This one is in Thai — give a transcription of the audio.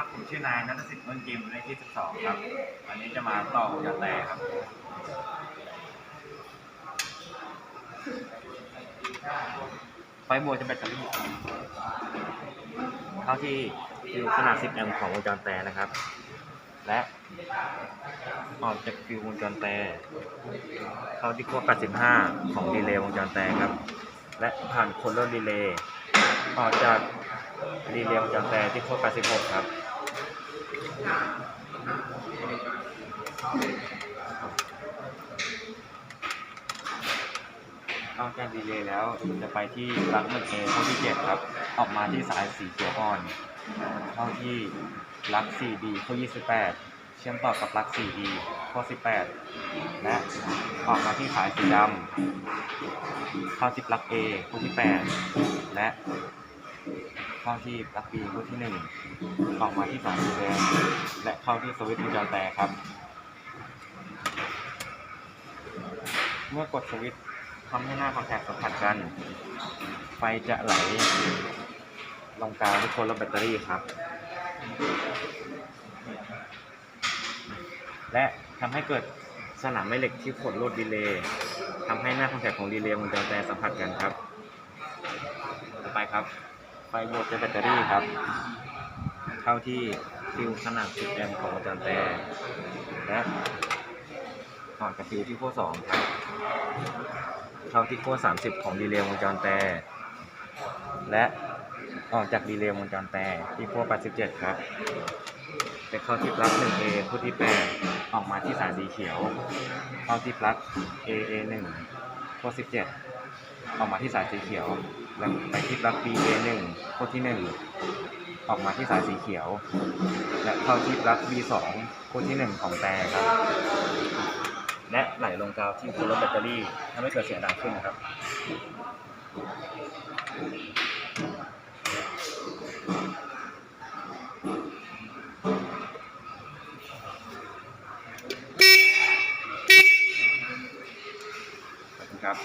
ครับผมชื่อนายนัทสิทธิ์เมืองกิมเลขที่ 12 ครับ วันนี้จะมาต่อวงจรแต่ครับไฟโบจะแบตเตอรี่เข้าที่ฟิวขนาด 10 แอมป์ของวงจรแต่นะครับ และออกจากฟิววงจรแต่เข้าที่ขั้ว85 ของดีเลย์วงจรแต่ครับ และผ่านโคนลดดีเลย์ออกจากดีเลย์วงจรแต่ที่ขั้ว86 ครับ นอกจากดีเลย์แล้วจะไปที่ปลั๊กหนึ่งเอข้อที่ 7 ครับ ออกมาที่สายสีเขียวอ่อน เข้าที่ปลั๊ก 4D ข้อ 28 เชื่อมต่อกับปลั๊ก 4D ข้อ 18 และออกมาที่สายสีดำเข้าที่ปลั๊ก A ข้อที่8และ เข้าที่ปลั๊ก B ข้อที่1ออกมาที่สายสีแดงและเข้าที่สวิตช์วงจรแต่ครับ เมื่อกดสวิตช์ทำให้หน้าคอนแทคสัมผัสกัน ไฟจะไหลลงกาวที่คนและแบตเตอรี่ครับ และทำให้เกิดสนามแม่เหล็กที่ขดลวดดีเลย์ทำให้หน้าคอนแทคของดีเลย์วงจรแต่สัมผัสกันครับ ต่อไปครับ ไฟหมดจากแบตเตอรี่ครับเข้าที่ฟิวขนาด 10 แอมป์ของวงจรแต่และต่อกับฟิวที่ขั้ว2ครับเข้าที่ขั้ว30 ของดีเลย์วงจรแต่และออกจากดีเลย์วงจรแต่ที่ขั้ว87 ครับไปเข้าที่ปลั๊ก 1A ขั้วที่ 8 ออกมาที่สายสีเขียว เข้าที่ปลั๊ก AA1 ขั้ว17 ออกมาที่สายสีเขียว แล้วไปที่ปลั๊ก BA1 ขั้วที่ 1 ออกมาที่สายสีเขียว และเข้าที่ปลั๊ก B2 ขั้วที่ 1 ของแต่ครับ และไหลลงกาวที่โคนรถแบตเตอรี่ทำให้เกิดเสียงดังขึ้นนะครับครับ